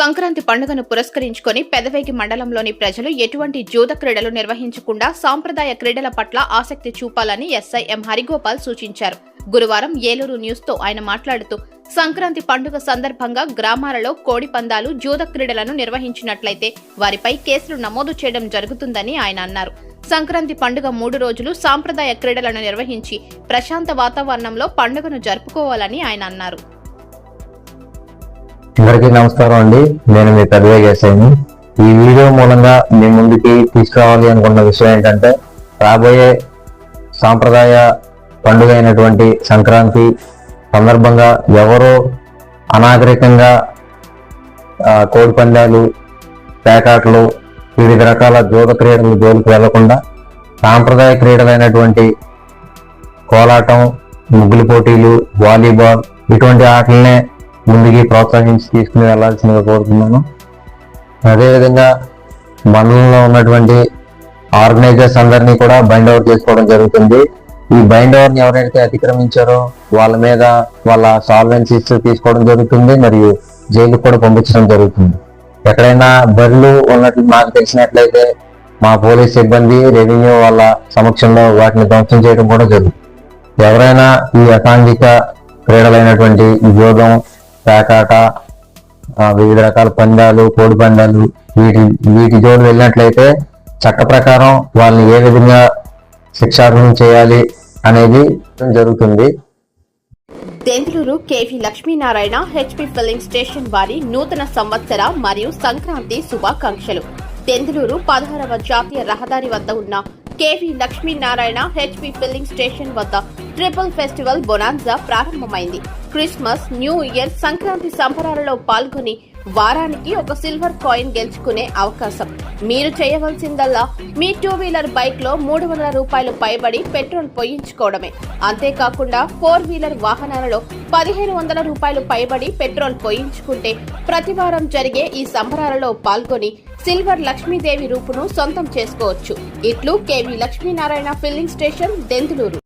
సంక్రాంతి పండుగను పురస్కరించుకొని పెదవేగి మండలంలోని ప్రజలు ఎటువంటి జూద క్రీడలు నిర్వహించకుండా సాంప్రదాయ క్రీడల పట్ల ఆసక్తి చూపాలని ఎస్ఐ ఎం హరిగోపాల్ సూచించారు. గురువారం ఏలూరు న్యూస్తో ఆయన మాట్లాడుతూ సంక్రాంతి పండుగ సందర్భంగా గ్రామాలలో కోడి పందాలు జూద క్రీడలను నిర్వహించినట్లయితే వారిపై కేసులు నమోదు చేయడం జరుగుతుందని ఆయన అన్నారు. సంక్రాంతి పండుగ మూడు రోజులు సాంప్రదాయ క్రీడలను నిర్వహించి ప్రశాంత వాతావరణంలో పండుగను జరుపుకోవాలని ఆయన అన్నారు. అందరికీ నమస్కారం అండి. నేను మీ పెద్దవే ఈ వీడియో మూలంగా మీ ముందుకి తీసుకురావాలి అనుకున్న విషయం ఏంటంటే రాబోయే సాంప్రదాయ పండుగ అయినటువంటి సంక్రాంతి సందర్భంగా ఎవరో అనాగరికంగా కోడి పందాలు పేకాటలు వివిధ రకాల జూద క్రీడలు జోలికి వెళ్ళకుండా సాంప్రదాయ క్రీడలైనటువంటి కోలాటం ముగ్గులు పోటీలు వాలీబాల్ ఇటువంటి ఆటలనే ముందుకి ప్రోత్సహించి తీసుకుని వెళ్ళాల్సిందిగా కోరుతున్నాను. అదేవిధంగా మండలంలో ఉన్నటువంటి ఆర్గనైజర్స్ అందరినీ కూడా బైండ్ ఓవర్ చేసుకోవడం జరుగుతుంది. ఈ బైండ్ ఓవర్ని ఎవరైతే అతిక్రమించారో వాళ్ళ మీద వాళ్ళ సాల్వెన్సీస్ తీసుకోవడం జరుగుతుంది మరియు జైలుకు కూడా పంపించడం జరుగుతుంది. ఎక్కడైనా బరులు ఉన్నట్లు నాకు తెలిసినట్లయితే మా పోలీస్ సిబ్బంది రెవెన్యూ వాళ్ళ సమక్షంలో వాటిని ధ్వంసం చేయడం కూడా జరుగుతుంది. ఎవరైనా ఈ అసాంఘిక క్రీడలైనటువంటి యోగం పేకాట వివిధ రకాల పందాలు కోడి పందాలు వీటి వీటి జోడు వెళ్ళినట్లయితే చట్ట ప్రకారం వాళ్ళని ఏ విధంగా శిక్షార్హం చేయాలి అనేది జరుగుతుంది. Denduluru KV Lakshminarayana HP filling station వారి నూతన సంవత్సర మరియు సంక్రాంతి శుభాకాంక్షలు. దెందులూరు పదహారవ జాతీయ రహదారి వద్ద ఉన్న KV Lakshminarayana HP filling station వద్ద ట్రిపుల్ ఫెస్టివల్ బొనాన్జా ప్రారంభమైంది. క్రిస్మస్ న్యూ ఇయర్ సంక్రాంతి సంబరాలలో పాల్గొని వారానికి ఒక సిల్వర్ కాయిన్ గెలుచుకునే అవకాశం. మీరు చేయవలసిందల్లా మీ టూ వీలర్ బైక్లో మూడు వందల రూపాయలు పైబడి పెట్రోల్ పోయించుకోవడమే. అంతేకాకుండా ఫోర్ వీలర్ వాహనాలలో పదిహేను వందల రూపాయలు పైబడి పెట్రోల్ పోయించుకుంటే ప్రతి వారం జరిగే ఈ సంబరాలలో పాల్గొని సిల్వర్ లక్ష్మీదేవి రూపును సొంతం చేసుకోవచ్చు. ఇట్లు KV Lakshminarayana filling station Denduluru.